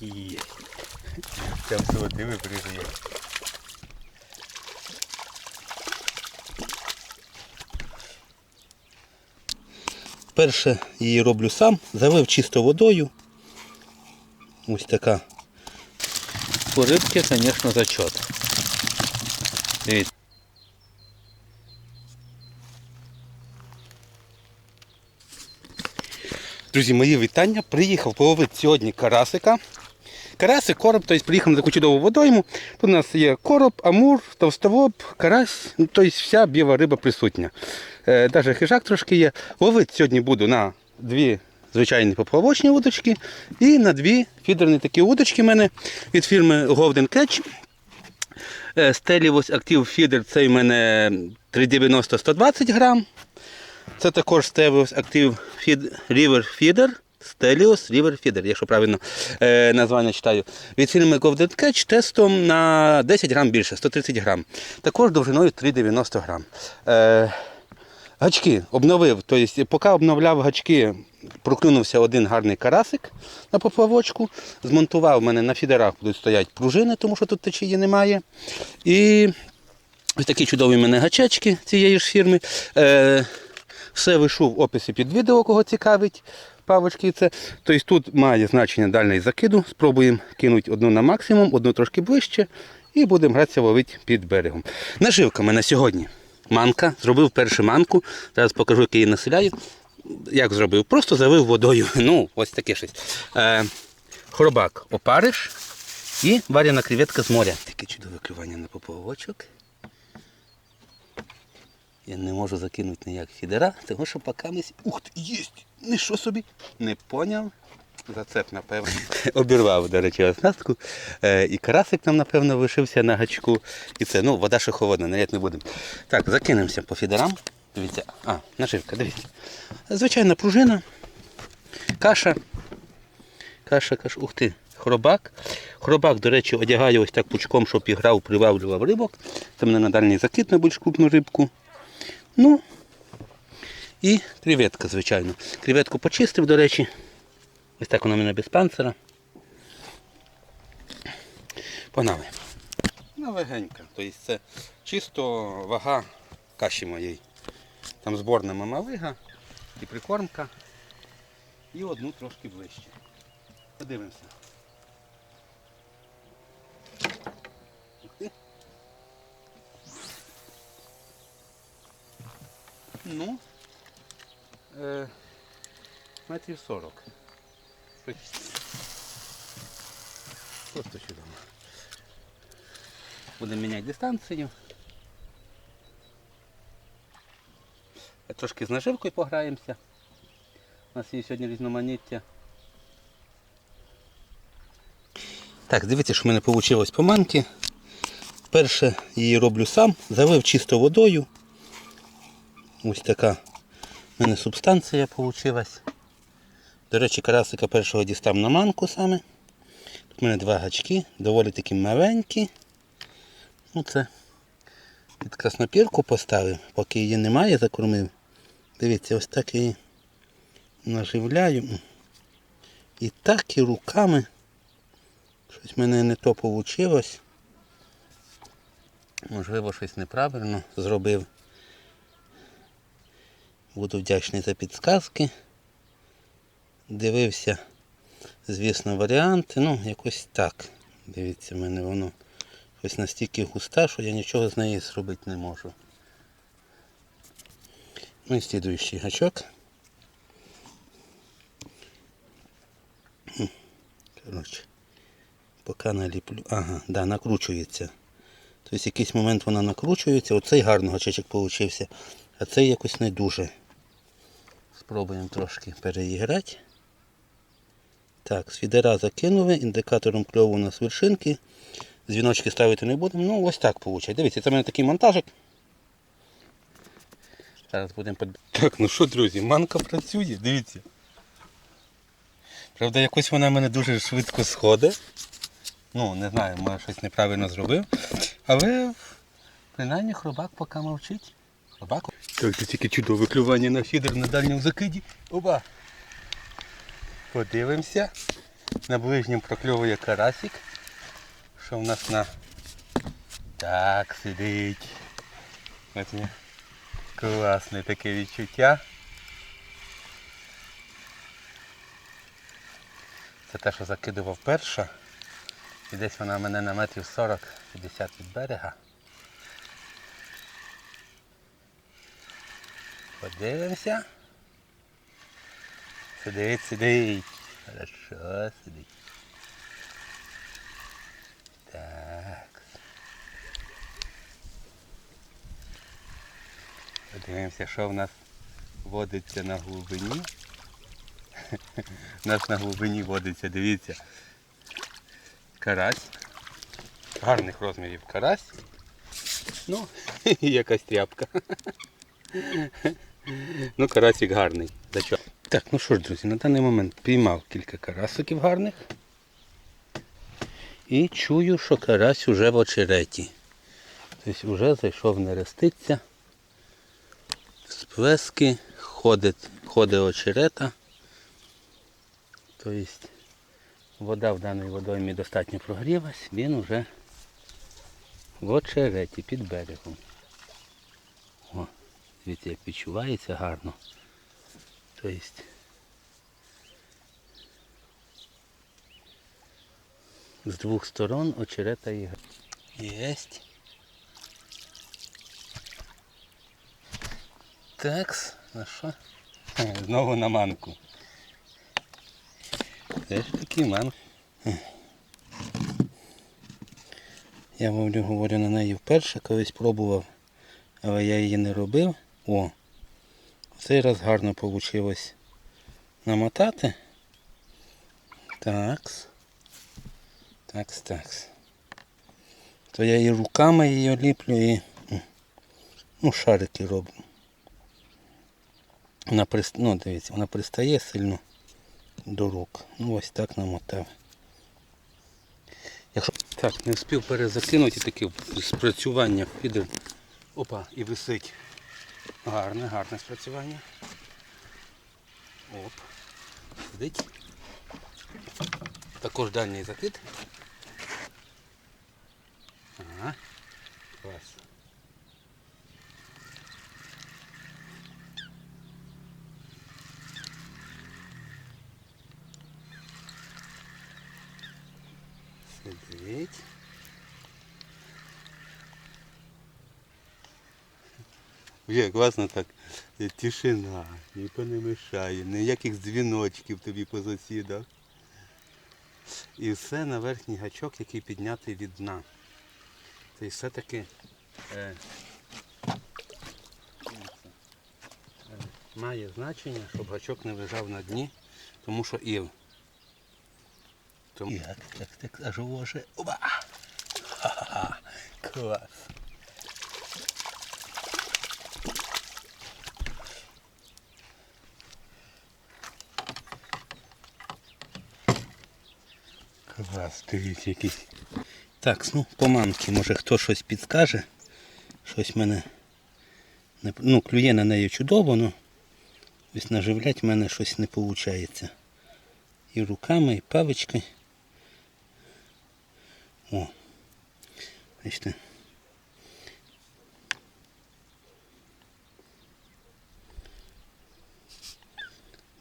Є. Прям з води вибризує. Перше її роблю сам, залив чисто водою. Ось така. По рибці, звісно, зачот. Дивіться. Друзі, мої вітання. Приїхав половити сьогодні карасика. Карасик, короб, тобто приїхав на таку чудову водойму. Тут у нас є короб, амур, товстолоб, карась, ну, тобто вся біла риба присутня. Е, Навіть хижак трошки є. Ловити сьогодні буду на дві звичайні поплавочні удочки і на дві фідерні такі удочки в мене від фірми Golden Catch. Stelios Active Feeder це в мене 390-120 грам. Це також Active Feed, River Feeder. Stelios River Feeder, якщо правильно е, названня читаю. Від фірми Golden Catch тестом на 10 грам більше, 130 грам. Також довжиною 390 грам. Е, Гачки обновив, тобто, поки обновляв гачки, проклюнувся один гарний карасик на поплавочку. Змонтував в мене на фідерах будуть стоять пружини, тому що тут течії немає. І ось такі чудові в мене гачечки цієї ж фірми. Е, все вийшов в описі під відео, кого цікавить. Павочки це. Тобто тут має значення дальний закиду. Спробуємо кинути одну на максимум, одну трошки ближче. І будемо гратися ловити під берегом. Наживка в мене сьогодні. Манка. Зробив першу манку. Зараз покажу, як її населяю. Як зробив? Просто залив водою. Ну, ось таке щось. Е, хробак опариш і варена креветка з моря. Таке чудове клювання на поплавочок. Я не можу закинути ніяк фідера, тому що поки ми... Ух ти, єсть! Не що собі? Не поняв. Зацеп, напевно. Обірвав, до речі, оснастку. Е, і карасик нам, напевно, лишився на гачку. І це, ну, вода ще холодна, навіть не будемо. Так, закинемося по фідерам. Дивіться, а, наживка, дивіться. Звичайна пружина, каша. Каша, каша, ух ти, хробак. Хробак, до речі, одягаю ось так пучком, щоб і грав, приваблював рибок. Це мене на дальній закид на більш крупну рибку. Ну, і креветка, звичайно. Креветку почистив, до речі. Ось так вона мене без панцира. Погнали. Вона легенька. Тобто це чисто вага каші моєї. Там зборна мамалига і прикормка. І одну трошки ближче. Подивимося. Ну, е, метрів 40. Просто чудово. Будемо міняти дистанцію. Трошки з наживкою пограємося. У нас є сьогодні різноманіття. Так, дивіться, що в мене вийшло по манки. Перше її роблю сам, залив чисто водою. Ось така в мене субстанція вийшла. До речі, карасика першого дістав на манку саме. Тут в мене два гачки, доволі такі маленькі. Ну це під краснопірку поставив, поки її немає, закормив. Дивіться, ось так її наживляю. І так і руками. Щось в мене не то вийшло. Можливо, щось неправильно зробив. Буду вдячний за підсказки. Дивився, звісно, варіанти. Ну, якось так. Дивіться, в мене воно ось настільки густа, що я нічого з неї зробити не можу. Ну і слідуючий гачок. Коротше, поки наліплю. Ага, да, накручується. Тобто якийсь момент вона накручується. Оцей гарний гачечок получився, а цей якось не дуже. Спробуємо трошки переіграти. Так, з фідера закинули, індикатором кльову у нас вершинки. Дзвіночки ставити не будемо. Ну ось так виходить. Дивіться, це в мене такий монтажик. Зараз будемо. Так, ну що, друзі, манка працює, дивіться. Правда, якось вона в мене дуже швидко сходить. Ну, не знаю, може щось неправильно зробив. Але принаймні хробак поки мовчить. Хробак. Так, тільки чудове клювання на фідер на дальньому закиді. Оба. Подивимося. На ближнім прокльовує карасик. Що в нас на... Так, сидить. Ось. Класне таке відчуття. Це те, що закидував перша. І десь вона мене на метрів 40-50 від берега. Подивимося. Сидить, сидить. Хорошо, сидить. Так. Подивимося, що в нас водиться на глибині. У нас на глибині водиться, дивіться. Карась. Гарних розмірів карась. Ну, якась тряпка. Ну, карасик гарний. За? Так, ну що ж, друзі, на даний момент піймав кілька карасиків гарних. І чую, що карась уже в очереті. Тобто вже зайшов нереститься. Сплески, ходить, ходить очерета. Тобто вода в даній водоймі достатньо прогрілась, він уже в очереті під берегом. Дивіться, як відчувається гарно. Тобто з двох сторон очерета і Єсть. Такс, на що? Знову на манку. Теж такий ман. Я мовлю, говорю на неї вперше, колись пробував, але я її не робив. О, цей раз гарно вийшло намотати. Такс. Такс, такс. То я і руками її ліплю і ну, шарики роблю. Вона ну, дивіться, вона пристає сильно до рук. Ну ось так намотав. Якщо... Так, не встиг перезакинути таке спрацювання фідер. Опа, і висить. Гарне, гарне спрацювання. Оп. Сидить. Також дальній закид. Ага. Клас. Сидить. Є, класно так. Е, Тишина, ніхто не мешає, ніяких дзвіночків тобі по сусідах. І все на верхній гачок, який піднятий від дна. Тобто все-таки е, має значення, щоб гачок не лежав на дні, тому що іл. Тому... Як, як так аж. Оба! Ха-ха-ха! Клас! Клас, дивіться якийсь. Так, ну, по манки, може хто щось підскаже. Щось мене. Не... Ну, клює на неї чудово, але ось наживлять в мене щось не виходить. І руками, і павичкою. О. Бачите.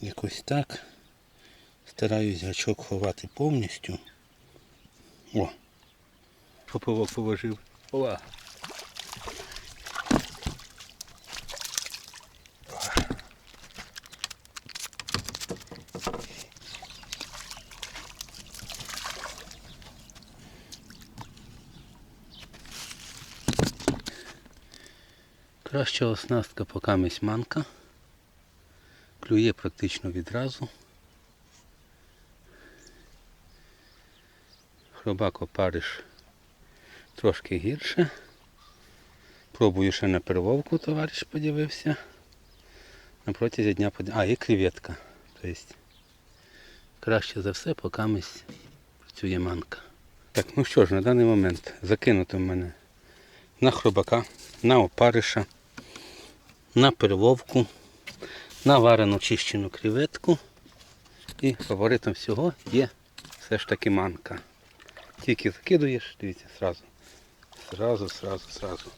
Якось так. Стараюсь гачок ховати повністю. О! Поповок положив. Ова! Краща оснастка поки манка. Клює практично відразу. Хробак опариш трошки гірше. Пробую ще на первовку, товариш подивився. На протязі дня под... А, і креветка. Тобто краще за все, поки мись працює манка. Так, ну що ж, на даний момент закинуто в мене на хробака, на опариша, на первовку, на варену чищену креветку. І фаворитом всього є все ж таки манка. Тільки закидуєш, дивіться, сразу. Сразу, сразу, сразу.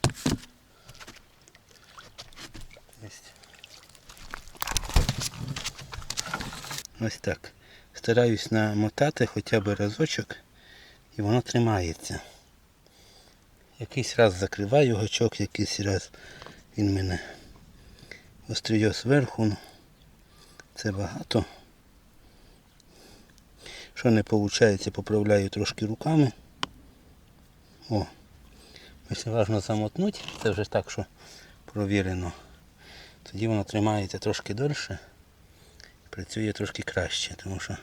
Ось. Так. Стараюсь намотати хоча б разочок і воно тримається. Якийсь раз закриваю гачок, якийсь раз він мене остріє зверху. ну, Це багато. Що не виходить, поправляю трошки руками. О, якщо важно замотнути, це вже так, що провірено. Тоді воно тримається трошки дольше, працює трошки краще, тому що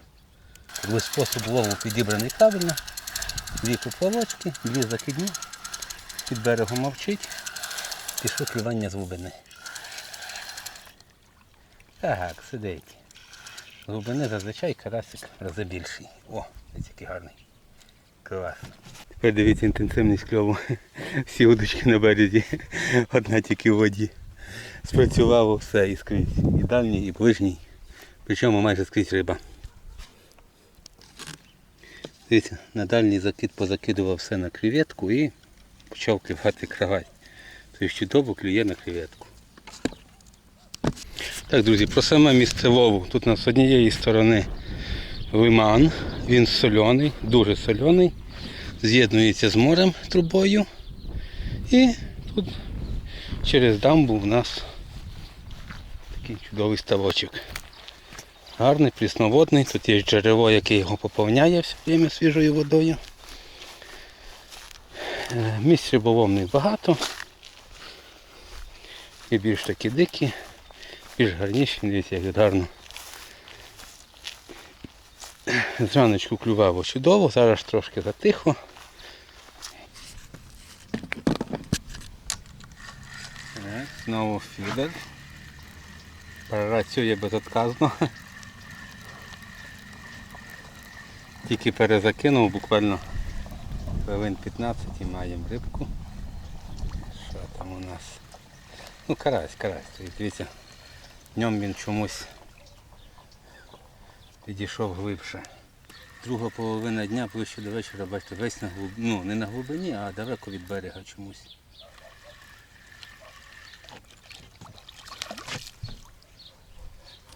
якби спосіб лову підібраний правильно, дві поплавочки, дві закидні, під берегом мовчить, пішло клювання з глибини. Так, сидить. З глибини зазвичай карасик рази більший. О, ось який гарний. Клас. Тепер дивіться інтенсивність кльову. Всі удочки на березі. Одна тільки в воді. Спрацювало все і скрізь. І дальній, і ближній. Причому майже скрізь риба. Дивіться, на дальній закид позакидував все на креветку і почав клювати кравай. Тобто чудово клює на креветку. Так, друзі, про саме місце лову. Тут у нас з однієї сторони лиман, він соляний, дуже соляний, з'єднується з морем трубою. І тут через дамбу в нас такий чудовий ставочок. Гарний, прісноводний, тут є джерело, яке його поповняє все время свіжою водою. Е, Місць риболовних багато. І більш такі дикі, більш гарніші, дивіться, як гарно. Зраночку клювало чудово, зараз трошки затихо. Так, Знову фідер. Працює безотказно. Тільки перезакинув буквально хвилин 15 і маємо рибку. Що там у нас? Ну карась, карась. Дивіться, днем він чомусь підійшов глибше. Друга половина дня ближче до вечора, бачите, весь на глиб... ну не на глибині, а далеко від берега чомусь.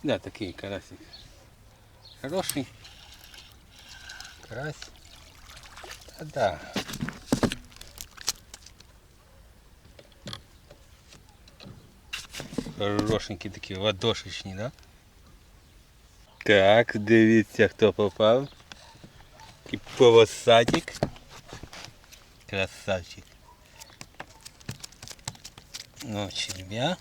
Да, такий карасик. Хороший. Карась. Та да. Хорошенькі такі ладошечні, да? Так, дивіться, хто попав. Такий полосатик. Красавчик. Ну, черв'я.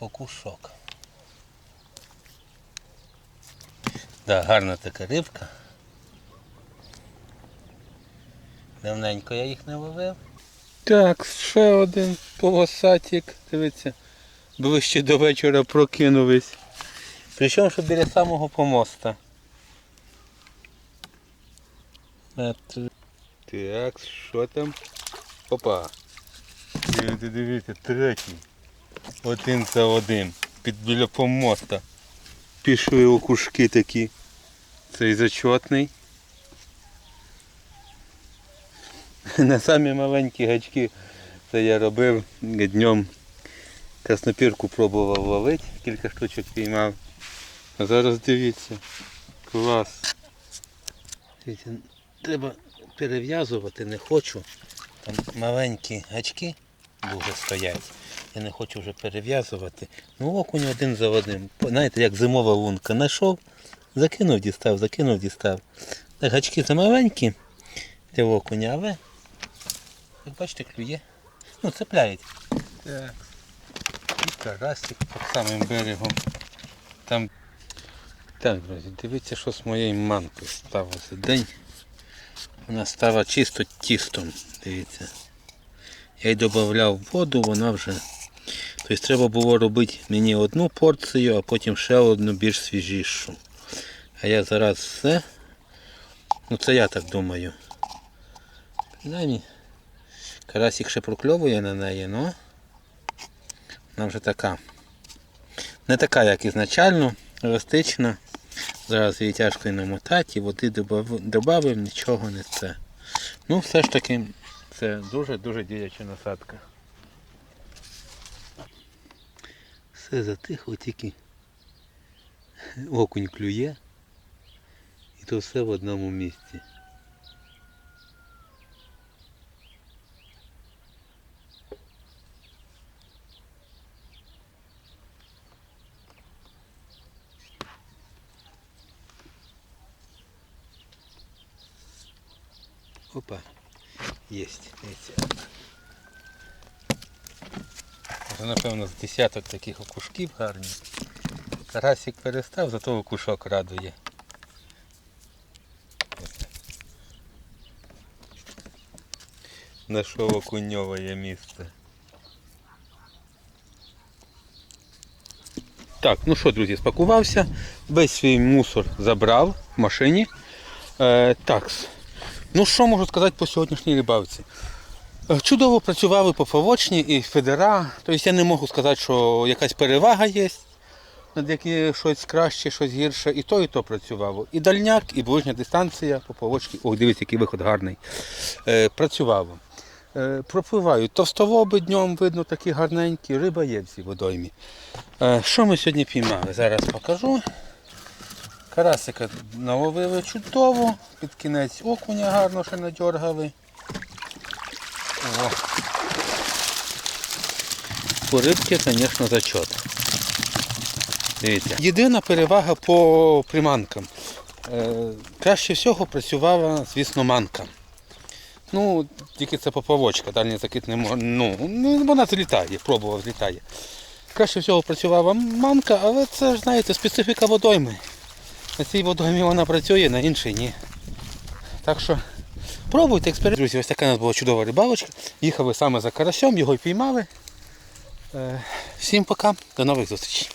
Окушок. Да, гарна така рибка. Давненько я їх не ловив. Так, ще один полосатик. Дивіться, ближче до вечора прокинулись. Причому, що біля самого помоста. Так, що там? Опа. Дивіться, дивіться, третій. Один за один. Під біля помоста. Пішли окушки такі. Цей зачетний. На самі маленькі гачки це я робив днем. Краснопірку пробував ловити, кілька штучок піймав. А зараз дивіться. Клас. Треба перев'язувати, не хочу. Там маленькі гачки дуже стоять. Я не хочу вже перев'язувати. Ну окунь один за одним. Знаєте, як зимова лунка. Знайшов, закинув, дістав, закинув, дістав. Так, гачки замаленькі для окуня, але як бачите, клює. Ну, цепляють. Так. І карасик під самим берегом. Там. Так, друзі, дивіться, що з моєю манкою сталося день. Вона стала чисто тістом, дивіться. Я й додавав воду, вона вже. Тобто треба було робити мені одну порцію, а потім ще одну більш свіжішу. А я зараз все. Ну це я так думаю. Принаймні, карасик ще прокльовує на неї, ну Вона вже така. Не така, як ізначально, еластична. Зараз її тяжко і намотати, води додав, нічого не це. Ну, все ж таки, це дуже-дуже діяча насадка. Все затихло, тільки окунь клює. І то все в одному місці. Опа, єсть. Це, напевно, з десяток таких окушків гарні. Карасик перестав, зато окушок радує. Нашов окуньове місце. Так, ну що, друзі, спакувався. Весь свій мусор забрав в машині. Е, так, ну що можу сказати по сьогоднішній рибалці? Е, Чудово працювали поплавочні і федера. Тобто я не можу сказати, що якась перевага є. Над які щось краще, щось гірше. І то, і то працювало. І дальняк, і ближня дистанція, поплавочки. Ой, дивіться, який виход гарний. Е, працювало. Е, пропливають товстолоби днем, видно, такі гарненькі, риба є в цій водоймі. Що ми сьогодні піймали? Зараз покажу. Карасика наловили чудово, під кінець окуня гарно ще надьоргали. О. По рибки, звісно, зачот. Дивіться. Єдина перевага по приманкам. Е, краще всього працювала, звісно, манка. Ну, тільки це поплавочка, дальній закид не може. Ну, вона злітає, пробував, злітає. Краще всього працювала манка, але це ж, знаєте, специфіка водойми. На цій водоймі вона працює, на іншій ні. Так що пробуйте експеримент. Друзі, ось така у нас була чудова рибалочка. Їхали саме за карасем, його й піймали. Е, Всім пока, до нових зустрічей.